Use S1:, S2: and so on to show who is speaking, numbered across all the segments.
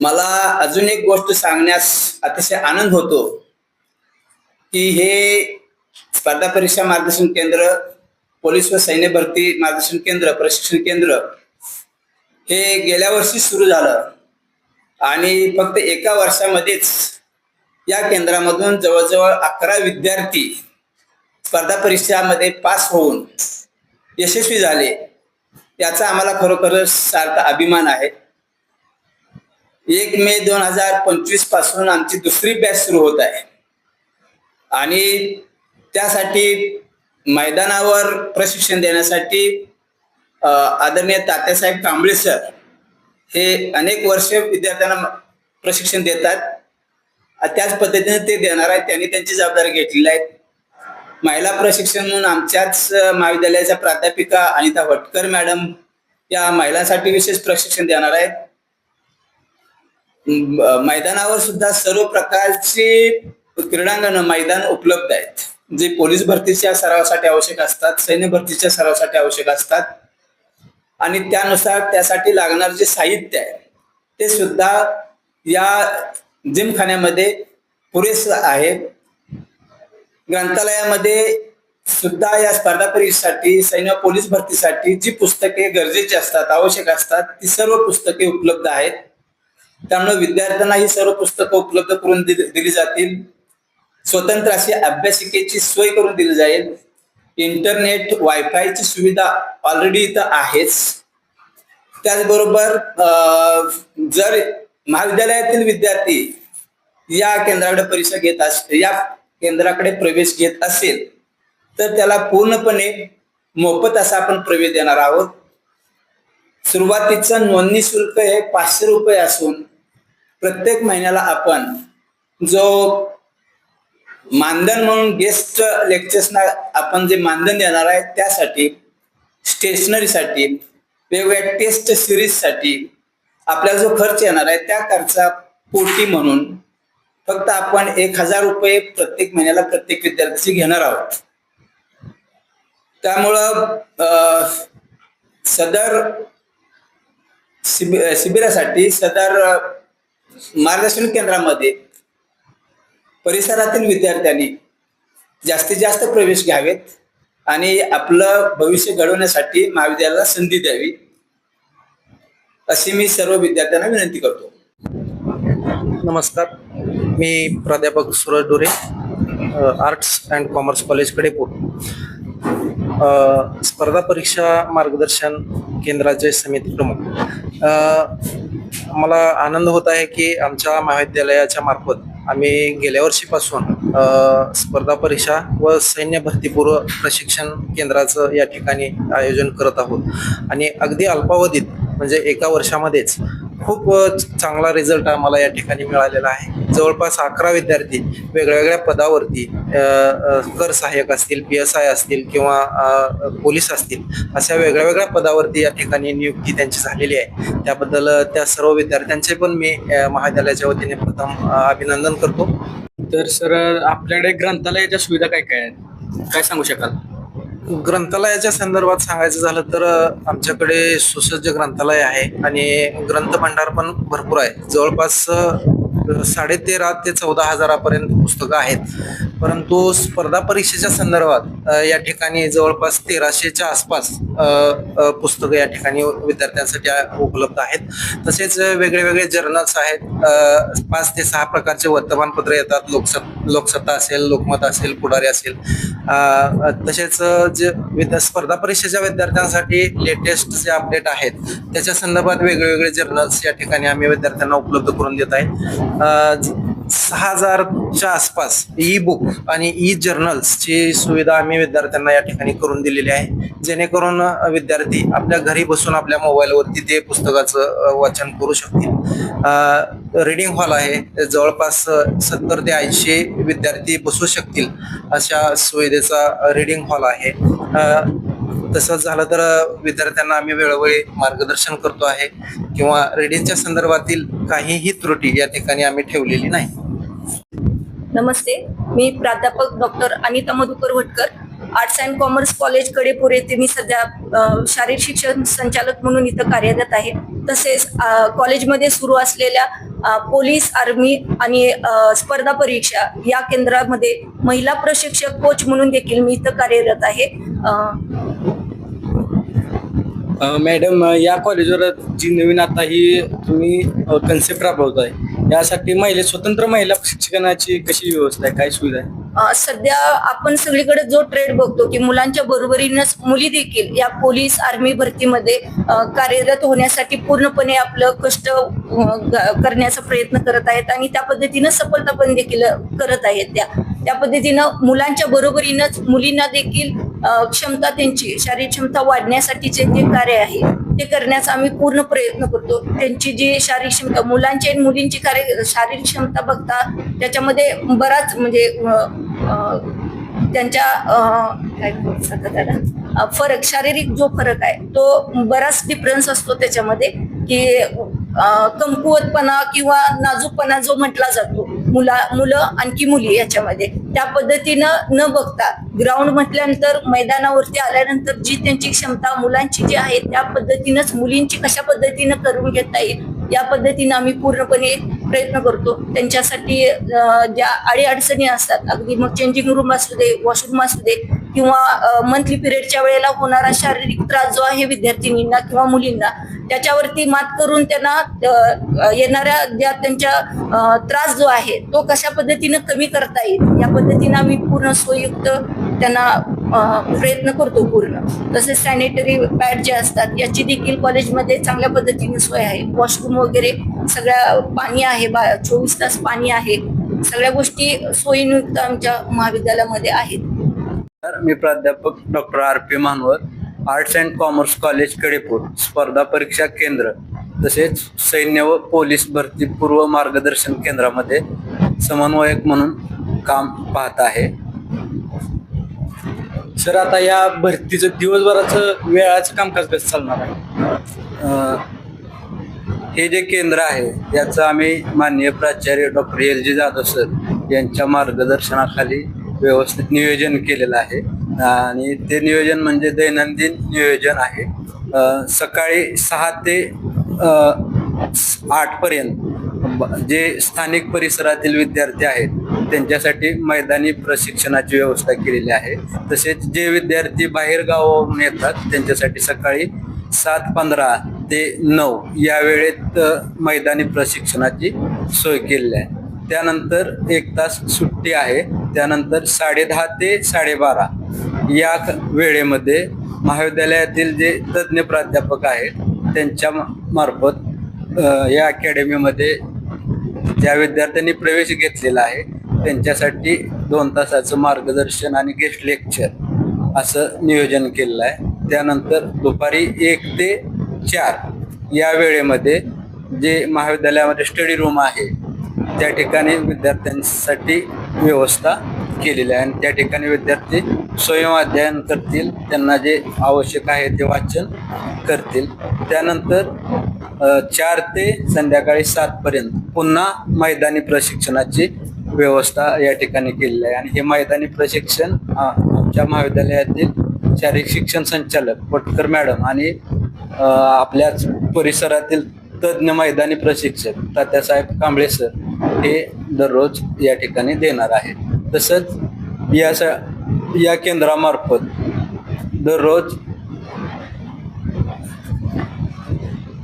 S1: मला अजून एक गोष्ट सांगण्यास अतिशय आनंद होतो की हे स्पर्धा परीक्षा मार्गदर्शन केंद्र पोलीस व सैन्य भरती मार्गदर्शन केंद्र प्रशिक्षण केंद्र हे गेल्या वर्षी सुरू झालं. आणि फक्त एका वर्षामध्येच या केंद्रामधून जवळजवळ अकरा विद्यार्थी स्पर्धा परीक्षामध्ये पास होऊन यशस्वी झाले. याचा आम्हाला खरोखरच सार्थ अभिमान आहे. एक मे दोन हजार पंचवीसपासून आमची दुसरी बॅच सुरू होत आहे. आणि त्यासाठी मैदानावर प्रशिक्षण देण्यासाठी आदरणीय तात्यासाहेब कांबळे सर हे अनेक वर्ष विद्यार्थ्यांना प्रशिक्षण देतात. त्याच पद्धतीने ते देणार आहेत. त्यांनी त्यांची जबाबदारी घेतलेली आहे. महिला प्रशिक्षण म्हणून आमच्याच महाविद्यालयाच्या प्राध्यापिका अनिता भटकर मॅडम या महिलांसाठी विशेष प्रशिक्षण देणार आहेत. मैदानावर सुद्धा सर्व प्रकारची क्रीडांगण मैदान उपलब्ध आहेत. जे पोलीस भरतीच्या सरावासाठी आवश्यक असतात सैन्य भरतीच्या सरावासाठी आवश्यक असतात. आणि त्यानुसार त्यासाठी लागणार जे साहित्य आहे ते सुद्धा या जिमखान्यामध्ये पुरेसं आहे. ग्रंथालयामध्ये सुद्धा या स्पर्धा परीक्षेसाठी सैन्य पोलीस भरतीसाठी जी पुस्तके गरजेची असतात आवश्यक असतात ती सर्व पुस्तके उपलब्ध आहेत. त्यामुळे विद्यार्थ्यांना ही सर्व पुस्तकं उपलब्ध करून दिली दिली जातील. स्वतंत्र अशी अभ्यासिकेची सोय करून दिली जाईल. इंटरनेट वायफायची सुविधा ऑलरेडी इथं आहेच. त्याचबरोबर जर महाविद्यालयातील विद्यार्थी या केंद्राकडे परीक्षा घेत अस या केंद्राकडे प्रवेश घेत असेल तर त्याला पूर्णपणे मोफत असा आपण प्रवेश देणार आहोत. सुरुवातीचं नोंदणी शुल्क हे पाचशे रुपये असून प्रत्येक महिन्याला आपण जो मानधन म्हणून गेस्ट लेक्चर्सना आपण जे मानधन देणार आहे त्यासाठी स्टेशनरीसाठी वेगवेगळ्या टेस्ट सिरीजसाठी आपल्याला जो खर्च येणार आहे त्या खर्चा पोटी म्हणून फक्त आपण एक हजार रुपये प्रत्येक महिन्याला प्रत्येक विद्यार्थ्याची घेणार आहोत. त्यामुळं सदर शिबिरासाठी सदर मार्गदर्शन केंद्रामध्ये परिसरातील विद्यार्थ्यांनी जास्तीत जास्त प्रवेश घ्यावेत आणि आपलं भविष्य घडवण्यासाठी महाविद्यालयाला संधी द्यावी अशी मी सर्व विद्यार्थ्यांना विनंती करतो.
S2: नमस्कार. मी प्राध्यापक Suraj Dore arts and commerce college Kadepur. स्पर्धा परीक्षा मार्गदर्शन केंद्राचे समिती प्रमुख. मला आनंद होत आहे की आमच्या महाविद्यालयाच्या मार्फत आम्ही गेल्या वर्षीपासून स्पर्धा परीक्षा व सैन्य भरतीपूर्व प्रशिक्षण केंद्राचं या ठिकाणी आयोजन करत आहोत. आणि अगदी अल्पावधीत म्हणजे एका वर्षामध्येच खूप चांगला रिझल्ट आम्हाला या ठिकाणी मिळालेला आहे. जवळपास अकरा विद्यार्थी वेगळ्या वेगळ्या पदावरती कर सहाय्यक असतील पी एस आय असतील किंवा पोलीस असतील अशा वेगळ्या वेगळ्या पदावरती या ठिकाणी नियुक्ती त्यांची झालेली आहे. त्याबद्दल त्या सर्व विद्यार्थ्यांचे पण मी महाविद्यालयाच्या वतीने प्रथम अभिनंदन करतो.
S3: तर सर आपल्याकडे ग्रंथालयाच्या सुविधा काय काय आहेत? काय सांगू शकाल?
S2: ग्रंथालयाच्या संदर्भात सांगायचं झालं तर आमच्याकडे सुसज्ज ग्रंथालय आहे आणि ग्रंथ भांडार पण भरपूर आहे. जवळपास साडेतेरा ते चौदा हजारापर्यंत पुस्तकं आहेत. परंतु स्पर्धा परीक्षेच्या संदर्भात या ठिकाणी जवळपास तेराशेच्या आसपास पुस्तकं या ठिकाणी विद्यार्थ्यांसाठी उपलब्ध आहेत. तसेच वेगळे वेगळे जर्नल्स आहेत पाच ते सहा प्रकारचे वर्तमानपत्र येतात. लोकसत् लोकसत्ता असेल लोकमत असेल पुढारी असेल. तसेच जे विद्या स्पर्धा परीक्षेच्या विद्यार्थ्यांसाठी लेटेस्ट जे अपडेट आहेत त्याच्या संदर्भात वेगळे वेगळे जर्नल्स या ठिकाणी आम्ही विद्यार्थ्यांना उपलब्ध करून देत आहे. सहा हजारच्या आसपास ई बुक आणि ई जर्नल्सची सुविधा आम्ही विद्यार्थ्यांना या ठिकाणी करून दिलेली आहे. जेणेकरून विद्यार्थी आपल्या घरी बसून आपल्या मोबाईलवरती ते पुस्तकाचं वाचन करू शकतील. रिडिंग हॉल आहे. जवळपास सत्तर ते ऐंशी विद्यार्थी बसू शकतील अशा सुविधेचा रिडिंग हॉल आहे. तसंच झालं तर विद्यार्थ्यांना आम्ही वेळोवेळी मार्गदर्शन करतो आहे किंवा रिडिंगच्या संदर्भातील काहीही त्रुटी या ठिकाणी आम्ही ठेवलेली नाही.
S4: नमस्ते मी प्राध्यापक doctor Anita Madhukar Bhatkar arts and commerce college Kadepur येथे मी सध्या शारीरिक शिक्षण संचालक म्हणून इथं कार्यरत आहे. तसेच कॉलेजमध्ये सुरू असलेल्या पोलीस आर्मी आणि स्पर्धा परीक्षा या केंद्रामध्ये महिला प्रशिक्षक कोच म्हणून देखील मी इथं कार्यरत आहे.
S3: मॅडम या कॉलेजवर जी नवीन आता ही तुम्ही कन्सेप्ट राबवताय यासाठी महिला स्वतंत्र महिला शिक्षणाची कशी व्यवस्था आहे? काय सुविधा आहे?
S4: सध्या आपण सगळीकडे जो ट्रेड बघतो की मुलांच्या बरोबरीनंच मुली देखील या पोलीस आर्मी भरतीमध्ये कार्यरत होण्यासाठी पूर्णपणे आपलं कष्ट करण्याचा प्रयत्न करत आहेत आणि त्या पद्धतीनं सफलता पण देखील करत आहेत त्या. त्या पद्धतीनं मुलांच्या बरोबरीनंच मुलींना देखील क्षमता त्यांची शारीरिक क्षमता वाढण्यासाठीचे जे कार्य आहे ते करण्याचा आम्ही पूर्ण प्रयत्न करतो. त्यांची जी शारीरिक क्षमता मुलांची आणि मुलींची कार्य शारीरिक क्षमता बघता त्याच्यामध्ये बराच म्हणजे त्यांच्या काय त्याला? फरक शारीरिक जो फरक आहे तो बराच डिफरन्स असतो त्याच्यामध्ये की कमकुवतपणा किंवा नाजूकपणा जो म्हटला जातो मुला मुलं आणखी मुली याच्यामध्ये. त्या पद्धतीनं न बघता ग्राउंड म्हटल्यानंतर मैदानावरती आल्यानंतर जी त्यांची क्षमता मुलांची जी आहे त्या पद्धतीनंच मुलींची कशा पद्धतीनं करून घेता येईल या पद्धतीनं आम्ही पूर्णपणे प्रयत्न करतो. त्यांच्यासाठी ज्या अडीअडचणी असतात अगदी मग चेंजिंग रूम असू दे वॉशरूम असू दे किंवा मंथली पिरियडच्या वेळेला होणारा शारीरिक त्रास जो आहे विद्यार्थिनींना किंवा मुलींना त्याच्यावरती मात करून त्यांना येणाऱ्या ज्या त्यांच्या त्रास जो आहे तो कशा पद्धतीनं कमी करता येईल? या पद्धतीनं आम्ही पूर्ण सोयुक्त त्यांना प्रयत्न करतो पूर्ण. तसेच सॅनिटरी पॅड जे असतात याची देखील कॉलेजमध्ये चांगल्या पद्धतीने सोय आहे. वॉशरूम वगैरे सगळ्या पाणी आहे बा चोवीस तास पाणी आहे. सगळ्या गोष्टी सोयीनुक्त आमच्या महाविद्यालयामध्ये आहेत.
S5: मी प्राध्यापक doctor R P Manvat arts and commerce college Kadepur स्पर्धा परीक्षा केंद्र तसेच सैन्य व पोलीस भरती पूर्व मार्गदर्शन केंद्रामध्ये समन्वयक म्हणून काम पाहत आहे.
S3: सर आता या भरतीचं दिवसभराचं वेळाचं कामकाज कसं चालणार आहे?
S5: हे जे केंद्र आहे याचं आम्ही माननीय प्राचार्य doctor L G Jadhav sir यांच्या मार्गदर्शनाखाली व्यवस्थित नियोजन केलेलं आहे. आणि ते नियोजन म्हणजे दैनंदिन नियोजन आहे. सकाळी सहा ते आठपर्यंत जे स्थानिक परिसरातील विद्यार्थी आहेत त्यांच्यासाठी मैदानी प्रशिक्षणाची व्यवस्था केलेली आहे. तसेच जे विद्यार्थी बाहेर गावावरून येतात त्यांच्यासाठी सकाळी सात पंधरा ते नऊ या वेळेत मैदानी प्रशिक्षणाची सोय केलेली आहे. त्यानंतर एक तास सुट्टी आहे. त्यानंतर साडेदहा ते साडेबारा या वेळेमध्ये महाविद्यालयातील जे तज्ज्ञ प्राध्यापक आहेत त्यांच्या मार्फत या अकॅडमीमध्ये ज्या विद्यार्थ्यांनी प्रवेश घेतलेला आहे त्यांच्यासाठी दोन तासाचं मार्गदर्शन आणि गेस्ट लेक्चर असं नियोजन केलेलं आहे. त्यानंतर दुपारी एक ते चार या वेळेमध्ये जे महाविद्यालयामध्ये स्टडी रूम आहे त्या ठिकाणी विद्यार्थ्यांसाठी व्यवस्था केलेली आहे. आणि त्या ठिकाणी विद्यार्थी स्वयं अध्ययन करतील त्यांना जे आवश्यक आहे ते वाचन करतील. त्यानंतर चार ते संध्याकाळी सातपर्यंत पुन्हा मैदानी प्रशिक्षणाची व्यवस्था या ठिकाणी केलेली आहे. आणि हे मैदानी प्रशिक्षण आमच्या महाविद्यालयातील शारीरिक शिक्षण संचालक पटकर मॅडम आणि आपल्याच परिसरातील तज्ज्ञ मैदानी प्रशिक्षक तात्यासाहेब कांबळे सर हे दररोज या ठिकाणी देणार आहे. तसंच या स या केंद्रामार्फत दररोज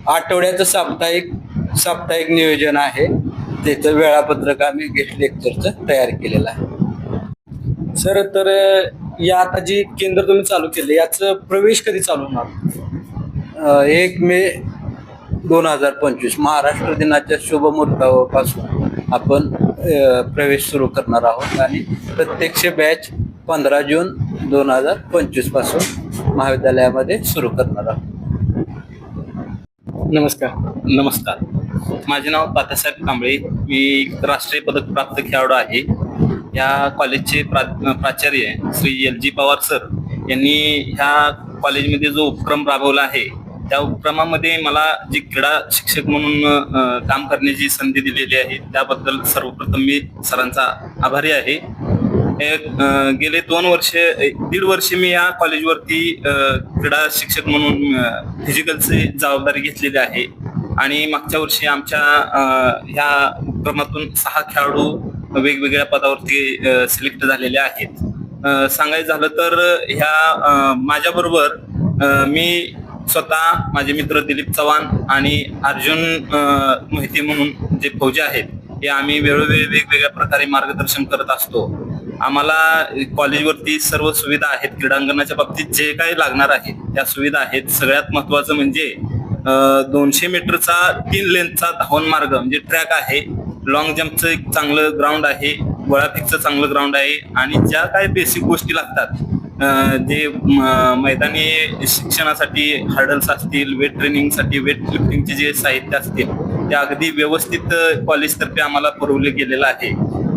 S5: आठवड्याचं साप्ताहिक साप्ताहिक नियोजन आहे. त्याचं वेळापत्रक आम्ही गेस्ट लेक्चरचं तयार केलेलं आहे.
S3: सर तर या आता जी केंद्र तुम्ही चालू केले याचं प्रवेश कधी चालू होणार?
S5: एक मे दोन हजार पंचवीस महाराष्ट्र दिनाच्या शुभ मुहूर्तापासून आपण प्रवेश सुरू करणार आहोत आणि प्रत्यक्ष बॅच पंधरा जून दोन हजार पंचवीसपासून महाविद्यालयामध्ये सुरू करणार आहोत.
S3: नमस्कार.
S6: नमस्कार. माझे नाव तात्यासाहेब कांबळे. मी राष्ट्रीय पदक प्राप्त खेळाडू आहे. या कॉलेजचे प्रा प्राचार्य Shri L G Pawar sir. यांनी ह्या कॉलेजमध्ये जो उपक्रम राबवला आहे त्या उपक्रमामध्ये मला जी क्रीडा शिक्षक म्हणून काम करण्याची संधी दिलेली आहे त्याबद्दल सर्वप्रथम मी सरांचा आभारी आहे. गेले दोन वर्ष दीड वर्ष मी या कॉलेजवरती क्रीडा शिक्षक म्हणून फिजिकलची जबाबदारी घेतलेली आहे. आणि मागच्या वर्षी आमच्या ह्या उपक्रमातून सहा खेळाडू वेगवेगळ्या पदावरती सिलेक्ट झालेले आहेत. सांगायचं झालं तर ह्या माझ्याबरोबर मी स्वतः माझे मित्र दिलीप चव्हाण आणि अर्जुन माहिती म्हणून जे फौजी आहेत हे आम्ही वेळोवेळी वेगवेगळ्या प्रकारे मार्गदर्शन करत असतो. आम्हाला कॉलेजवरती सर्व सुविधा आहेत क्रीडांगणाच्या बाबतीत जे काही लागणार आहे त्या सुविधा आहेत. सगळ्यात महत्वाचं म्हणजे दोनशे मीटरचा तीन लेनचा धावण मार्ग म्हणजे ट्रॅक आहे. लॉंग जम्पचं एक चांगलं ग्राउंड आहे गोळाफेकचं चांगलं ग्राउंड आहे आणि ज्या काही बेसिक गोष्टी लागतात जे मैदानी शिक्षणासाठी हर्डल्स असतील वेट ट्रेनिंगसाठी वेट लिफ्टिंगचे जे साहित्य असतील ते अगदी व्यवस्थित कॉलेजतर्फे आम्हाला पुरवले गेलेलं आहे.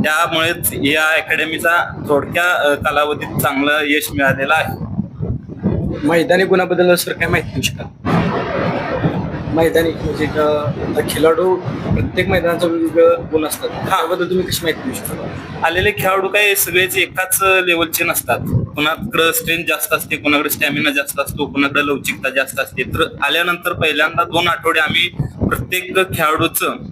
S6: त्यामुळेच या अकॅडमीचा थोडक्या कालावधीत चांगलं यश मिळालेलं आहे.
S3: मैदानी गुणाबद्दल सर काय माहिती देऊ शकाल? मैदानी म्हणजे खेळाडू प्रत्येक मैदानाचा वेगवेगळं गुण असतात. त्याबद्दल तुम्ही कशी माहिती देऊ शकाल?
S6: आलेले खेळाडू काही सगळेच एकाच लेवलचे नसतात. कुणाकडं स्ट्रेंथ जास्त असते कुणाकडे स्टॅमिना जास्त असतो कुणाकडे लवचिकता जास्त असते. तर आल्यानंतर पहिल्यांदा दोन आठवडे आम्ही प्रत्येक खेळाडूचं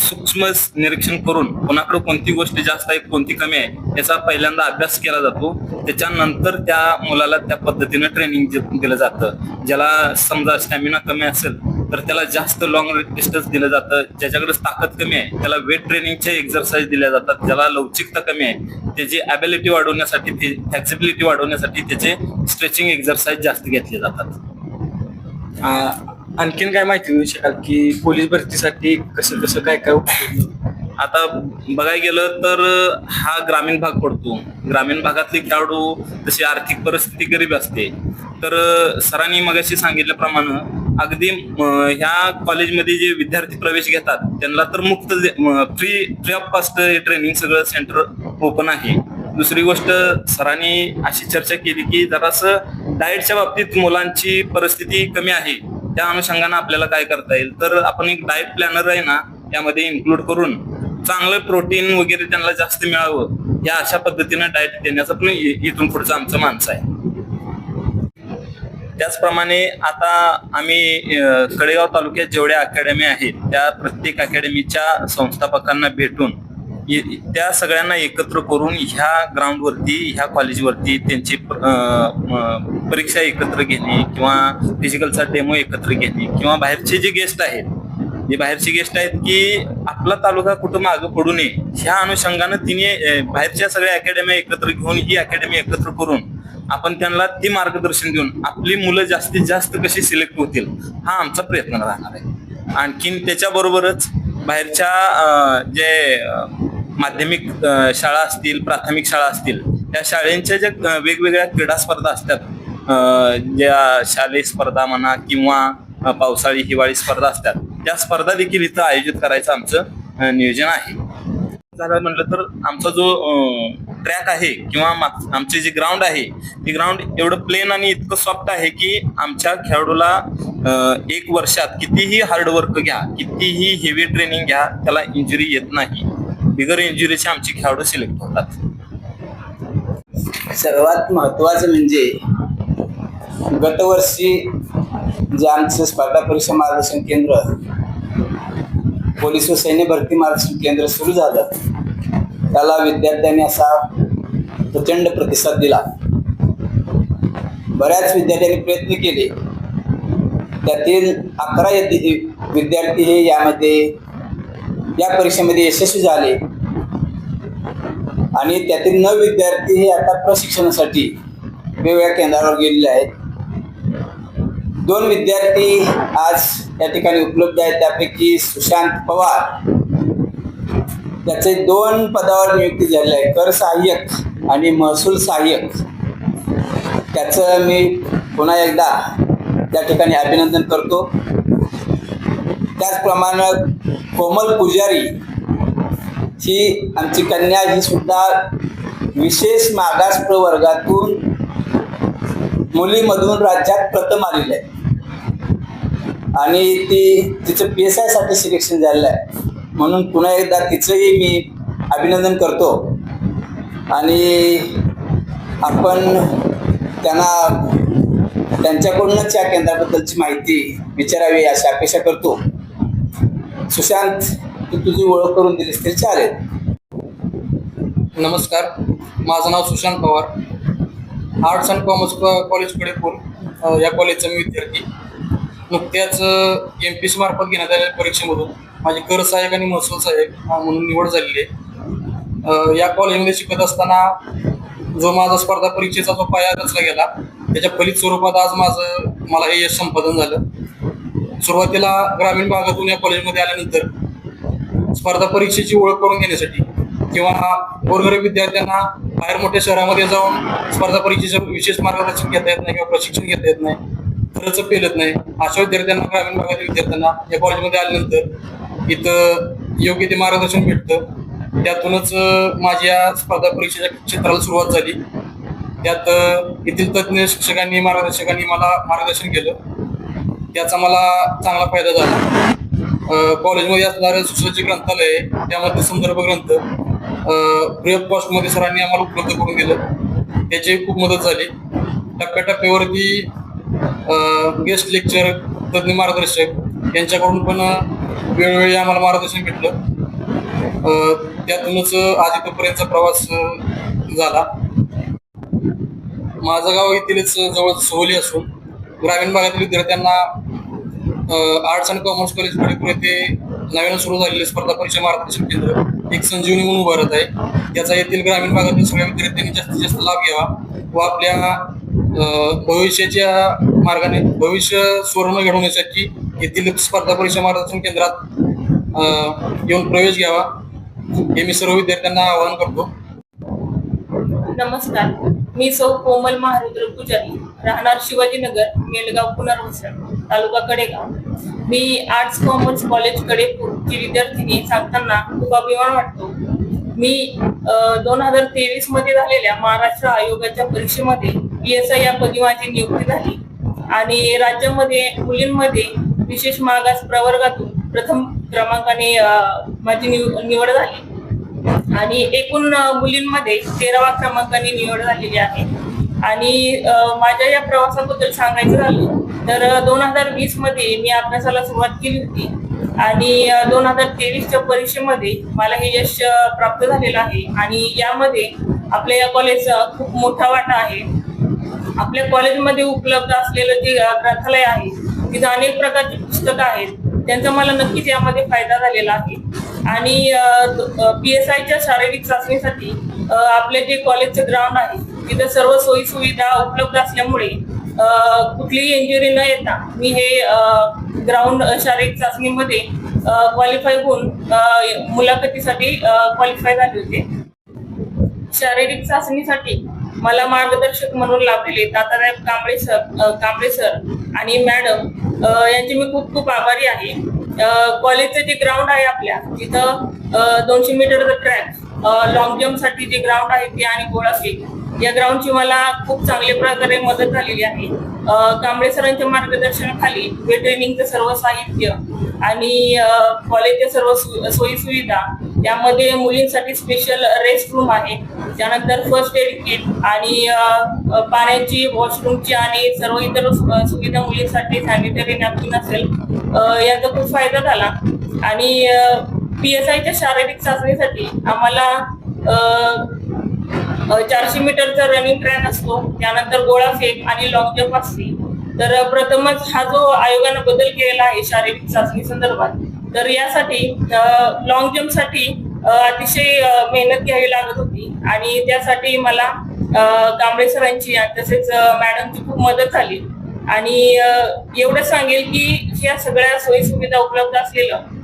S6: सूक्ष्म निरीक्षण करून कोणाकडे कोणती गोष्ट जास्त आहे कोणती कमी आहे याचा पहिल्यांदा अभ्यास केला जातो. त्याच्यानंतर त्या मुलाला त्या पद्धतीनं ट्रेनिंग दिलं जातं. ज्याला समजा स्टॅमिना कमी असेल तर त्याला जास्त लॉंग डिस्टन्स दिलं जातं. ज्याच्याकडे ताकद कमी आहे त्याला वेट ट्रेनिंगचे एक्सरसाइज दिल्या जातात. ज्याला लवचिकता कमी आहे त्याची ॲबिलिटी वाढवण्यासाठी फ्लेक्सिबिलिटी वाढवण्यासाठी त्याचे स्ट्रेचिंग एक्सरसाइज जास्त घेतले जातात.
S3: आणखीन काय माहिती देऊ शकाल की पोलीस भरतीसाठी कसं कसं काय काय?
S6: आता बघायला गेलं तर हा ग्रामीण भाग पडतो. ग्रामीण भागातले खेळाडू तशी आर्थिक परिस्थिती गरीब असते. तर सरांनी मगाशी सांगितल्याप्रमाणे अगदी ह्या कॉलेजमध्ये जे विद्यार्थी प्रवेश घेतात त्यांना तर मुक्त free free of cost training सगळं सेंटर ओपन आहे. दुसरी गोष्ट सरांनी अशी चर्चा केली की जरासं डाएटच्या बाबतीत मुलांची परिस्थिती कमी आहे त्या अनुषंगानं आपल्याला काय करता येईल? तर आपण एक डाएट प्लॅनर आहे ना यामध्ये इन्क्लूड करून चांगलं प्रोटीन वगैरे त्यांना जास्त मिळावं या अशा पद्धतीनं डाएट देण्याचं पण इथून पुढचं आमचं माणसं आहे. त्याचप्रमाणे आता आम्ही कडेगाव तालुक्यात जेवढ्या अकॅडमी आहेत त्या प्रत्येक अकॅडमीच्या संस्थापकांना भेटून त्या सगळ्यांना एकत्र करून ह्या ग्राउंडवरती ह्या कॉलेजवरती त्यांची प- परीक्षा एकत्र घेणे किंवा फिजिकलचा डेमो एकत्र घेणे किंवा बाहेरचे जे गेस्ट आहेत जे बाहेरचे गेस्ट आहेत की आपला तालुका कुठं मागं पडू नये ह्या अनुषंगानं तिने बाहेरच्या सगळ्या अकॅडमी एकत्र घेऊन ही अकॅडमी एकत्र करून आपण त्यांना ती मार्गदर्शन देऊन आपली मुलं जास्तीत जास्त कशी सिलेक्ट होतील हा आमचा प्रयत्न राहणार आहे. आणखीन त्याच्याबरोबरच बाहेरच्या जे माध्यमिक शाळा असतील प्राथमिक शाळा असतील त्या शाळेंच्या ज्या वेगवेगळ्या क्रीडा स्पर्धा असतात ज्या शालेय स्पर्धा म्हणा किंवा पावसाळी हिवाळी स्पर्धा असतात त्या स्पर्धा देखील इथं आयोजित करायचं आमचं नियोजन आहे. झालं म्हटलं तर आमचा जो ट्रॅक आहे किंवा आमचे जे ग्राउंड आहे ते ग्राउंड एवढं प्लेन आणि इतकं सॉफ्ट आहे की आमच्या खेळाडूला एक वर्षात कितीही हार्डवर्क घ्या कितीही हेवी ट्रेनिंग घ्या त्याला इंजुरी येत नाही. बिगर इंजुरीचे आमचे खेळाडू सिलेक्ट होतात.
S1: सर्वात महत्वाचं म्हणजे गतवर्षी जे आमचं स्पर्धा परीक्षा मार्गदर्शन केंद्र पोलीस व सैन्य भरती मार्गदर्शन केंद्र सुरू झालं. त्याला विद्यार्थ्यांनी असा प्रचंड प्रतिसाद दिला. बऱ्याच विद्यार्थ्यांनी प्रयत्न केले. त्यातील अकरा विद्यार्थी हे यामध्ये या परीक्षेमध्ये यशस्वी झाले. आणि त्यातील नऊ विद्यार्थी हे आता प्रशिक्षणासाठी वेगवेगळ्या केंद्रावर गेलेले आहेत. दोन विद्यार्थी आज या ठिकाणी उपलब्ध आहेत. त्यापैकी सुशांत पवार त्याचे दोन पदावर नियुक्ती झाली आहे. कर सहाय्यक आणि महसूल सहाय्यक. त्याचं मी पुन्हा एकदा त्या ठिकाणी अभिनंदन करतो. त्याचप्रमाणे कोमल पुजारी ही आमची कन्या ही सुद्धा विशेष मागास प्रवर्गातून मुलीमधून राज्यात प्रथम आलेली आहे. आणि ती तिचं पी एस आयसाठी सिलेक्शन झालेलं आहे. म्हणून पुन्हा एकदा तिचंही मी अभिनंदन करतो. आणि आपण त्यांना त्यांच्याकडूनच या केंद्राबद्दलची माहिती विचारावी अशी अपेक्षा करतो. सुशांत तू तुझी ओळख करून दिलीस तरी चालेल.
S7: नमस्कार. माझं नाव Sushant Pawar. Arts and commerce college Kadepur या कॉलेजचा मी विद्यार्थी. नुकत्याच एम पी सी मार्फत घेण्यात आलेल्या परीक्षेमधून माझे कर सहाय्यक आणि महसूल सहाय्यक म्हणून निवड झालेली आहे. या कॉलेजमध्ये शिकत असताना जो माझा स्पर्धा परीक्षेचा जो पाया रचला गेला त्याच्या फलित स्वरूपात आज माझं मला हे यश संपादन झालं. सुरुवातीला ग्रामीण भागातून या कॉलेजमध्ये आल्यानंतर स्पर्धा परीक्षेची ओळख करून घेण्यासाठी किंवा गोरगरीब विद्यार्थ्यांना बाहेर मोठ्या शहरामध्ये जाऊन स्पर्धा परीक्षेचं विशेष मार्गदर्शन घेता येत नाही किंवा प्रशिक्षण घेता येत नाही खरंच पेलत नाही. अशा विद्यार्थ्यांना ग्रामीण भागातील विद्यार्थ्यांना या कॉलेजमध्ये आल्यानंतर इथं योग्य ते मार्गदर्शन भेटतं. त्यातूनच माझ्या स्पर्धा परीक्षेच्या क्षेत्राला सुरुवात झाली. त्यात येथील तज्ज्ञ शिक्षकांनी मार्गदर्शकांनी मला मार्गदर्शन केलं. त्याचा मला चांगला फायदा झाला. कॉलेजमध्ये असणारं सुसज्ज ग्रंथालय आहे. त्यामध्ये संदर्भ ग्रंथ फ्री ऑफ कॉस्टमध्ये सरांनी आम्हाला उपलब्ध करून दिलं. त्याची खूप मदत झाली. टप्प्याटप्प्यावरती गेस्ट लेक्चर तज्ज्ञ मार्गदर्शक यांच्याकडून पण वेळोवेळी आम्हाला मार्गदर्शन भेटलं. त्यातूनच आज इथपर्यंतचा प्रवास झाला. माझं गाव येथीलच जवळ सोहली असून ग्रामीण भागातील विद्यार्थ्यांना arts and commerce college Khadipur येथे नव्यानं सुरू झालेले स्पर्धा परीक्षा मार्गदर्शन केंद्र एक संजीवनी म्हणून उभारत आहे. त्याचा येथील ग्रामीण भागातील सगळ्या विद्यार्थ्यांनी जास्तीत जास्त लाभ घ्यावा व आपल्या भविष्याच्या मार्गाने भविष्य सुवर्ण घडवण्यासाठी येथील स्पर्धा परीक्षा मार्गदर्शन केंद्रात अं, येऊन प्रवेश घ्यावा हे मी सर्व विद्यार्थ्यांना आवाहन करतो.
S8: नमस्कार. मी सौ कोमल महारुद्र पुजारी राहणार शिवाजीनगर मेलगाव पुनर्वसन तालुका कडेगाव. मी आर्ट्स कॉमर्स कॉलेज कडेपूरची विद्यार्थिनी सांगताना खूप अभिमान वाटतो. मी दोन हजार तेवीसमध्ये झालेल्या महाराष्ट्र आयोगाच्या परीक्षेमध्ये पी एस आय या पदी माझी नियुक्ती झाली. आणि राज्यामध्ये मुलींमध्ये विशेष मागास प्रवर्गातून प्रथम क्रमांकाने माझी निव- निवड झाली. आणि एकूण मुलींमध्ये तेरावा क्रमांकाने निवड झालेली आहे. आणि माझ्या या प्रवासाबद्दल सांगायचं झालं तर दोन हजार वीसमध्ये मी अभ्यासाला सुरुवात केली होती. आणि दोन हजार तेवीसच्या परीक्षेमध्ये मला हे यश प्राप्त झालेलं आहे. आणि यामध्ये आपल्या या कॉलेजचा खूप मोठा वाटा आहे. आपल्या कॉलेजमध्ये उपलब्ध असलेलं जे ग्रंथालय आहे तिथं अनेक प्रकारची पुस्तकं आहेत. त्यांचा मला नक्कीच यामध्ये फायदा झालेला आहे. आणि पी एस आयच्या शारीरिक चाचणीसाठी आपले जे कॉलेजचं ग्राउंड आहे तिथं सर्व सोयी सुविधा उपलब्ध असल्यामुळे कुठलीही इंजुरी न येता मी हे ग्राउंड शारीरिक चाचणीमध्ये क्वालिफाय होऊन मुलाखतीसाठी क्वालिफाय झाले होते. शारीरिक चाचणीसाठी मला मार्गदर्शक म्हणून लाभलेले दादासाहेब कांबळे सर कांबळे सर आणि मॅडम यांचे मी खूप खूप आभारी आहे. कॉलेजचे कॉलेजचं जे ग्राउंड आहे आपल्या तिथं दोनशे मीटरचं ट्रॅक लॉंग जम्पसाठी जे ग्राउंड आहे ते आणि गोळा फेक या ग्राउंडची मला खूप चांगल्या प्रकारे मदत झालेली आहे. कांबळे सरांच्या मार्गदर्शनाखाली वेट ट्रेनिंगचं सर्व साहित्य आणि कॉलेजच्या सर्व सोयी सुविधा यामध्ये मुलींसाठी स्पेशल रेस्ट रूम आहे. त्यानंतर फर्स्ट एड किट आणि पाण्याची वॉशरूमची आणि सर्व इतर सुविधा मुलींसाठी सॅनिटरी नॅपकिन असेल. याचा खूप फायदा झाला. आणि पी एस आयच्या शारीरिक चाचणीसाठी आम्हाला चारशे मीटरचा रनिंग ट्रॅक असतो. त्यानंतर गोळा फेक आणि लॉंग जम्प असते. तर प्रथमच हा जो आयोगानं बदल केलेला आहे शारीरिक चाचणी संदर्भात तर यासाठी लॉंग जम्पसाठी अतिशय मेहनत घ्यावी लागत होती. आणि त्यासाठी मला कांबळे सरांची आणि तसेच मॅडमची खूप मदत झाली. आणि एवढं सांगेल की या सगळ्या सोयीसुविधा उपलब्ध असलेलं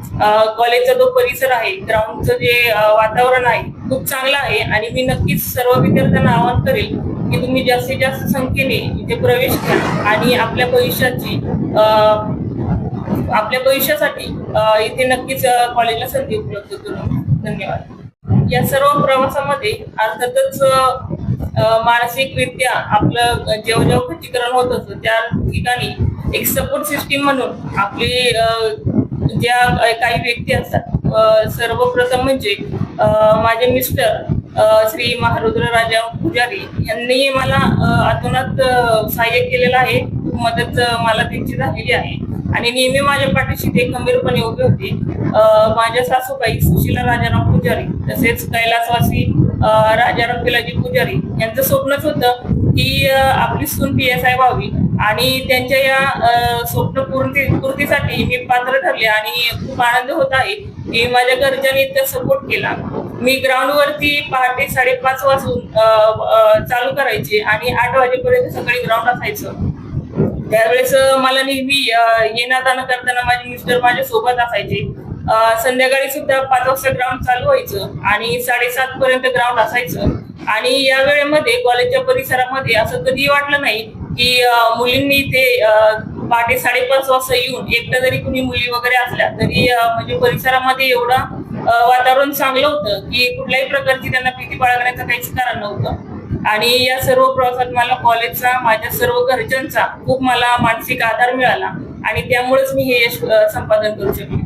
S8: कॉलेजचा जो परिसर आहे ग्राउंडचं जे वातावरण आहे खूप चांगलं आहे. आणि मी नक्कीच सर्व विद्यार्थ्यांना आवाहन करेल की तुम्ही जास्तीत जास्त संख्येने इथे प्रवेश घ्या आणि आपल्या भविष्याची आपल्या भविष्यासाठी इथे नक्कीच कॉलेजला संधी उपलब्ध करून धन्यवाद. या सर्व प्रवासामध्ये अर्थातच मानसिकरित्या आपलं जेव्हा जेव्हा खच्चीकरण होत असतं त्या ठिकाणी एक सपोर्ट सिस्टीम म्हणून आपले ज्या काही व्यक्ती असतात सर्वप्रथम म्हणजे माझे मिस्टर श्री महारुद्र राजा पुजारी यांनी मला अ, अतोनात सहाय्य केलेलं आहे. मदत मला त्यांची झालेली आहे. आणि नेहमी माझ्या पाठीशी ते खंबीरपणे उभे होते. माझ्या सासूबाई सुशीला राजाराम पुजारी तसेच कैलासवासी राजाराम पिलाजी पुजारी यांचं स्वप्नच होतं की आपली सून पी एस आय व्हावी. आणि त्यांच्या या स्वप्न पूर्ती पूर्तीसाठी मी पात्र ठरले आणि खूप आनंद होत आहे की माझ्या घरच्यांनी इतका सपोर्ट केला. मी ग्राउंडवरती पहाटे साडेपाच वाजून चालू करायचे आणि आठ वाजेपर्यंत सकाळी ग्राउंड असायचं. त्यावेळेस मला नेहमी येणं जाणं करताना माझे मिस्टर माझ्या सोबत असायचे संध्याकाळी सुद्धा पाच वाजता ग्राउंड चालू व्हायचं आणि साडेसात पर्यंत ग्राउंड असायचं. आणि या वेळेमध्ये कॉलेजच्या परिसरामध्ये असं कधी वाटलं नाही की मुलींनी ते पहाटे साडेपाच वाजता येऊन एकटं जरी कुणी मुली वगैरे असल्या तरी म्हणजे परिसरामध्ये एवढं वातावरण चांगलं होतं की कुठल्याही प्रकारची त्यांना भीती बाळगण्याचं काहीच कारण नव्हतं. आणि या सर्व प्रवासात मला कॉलेजचा माझ्या सर्व घरच्यांचा खूप मला मानसिक आधार मिळाला. आणि त्यामुळेच मी हे यश संपादन करू शकले.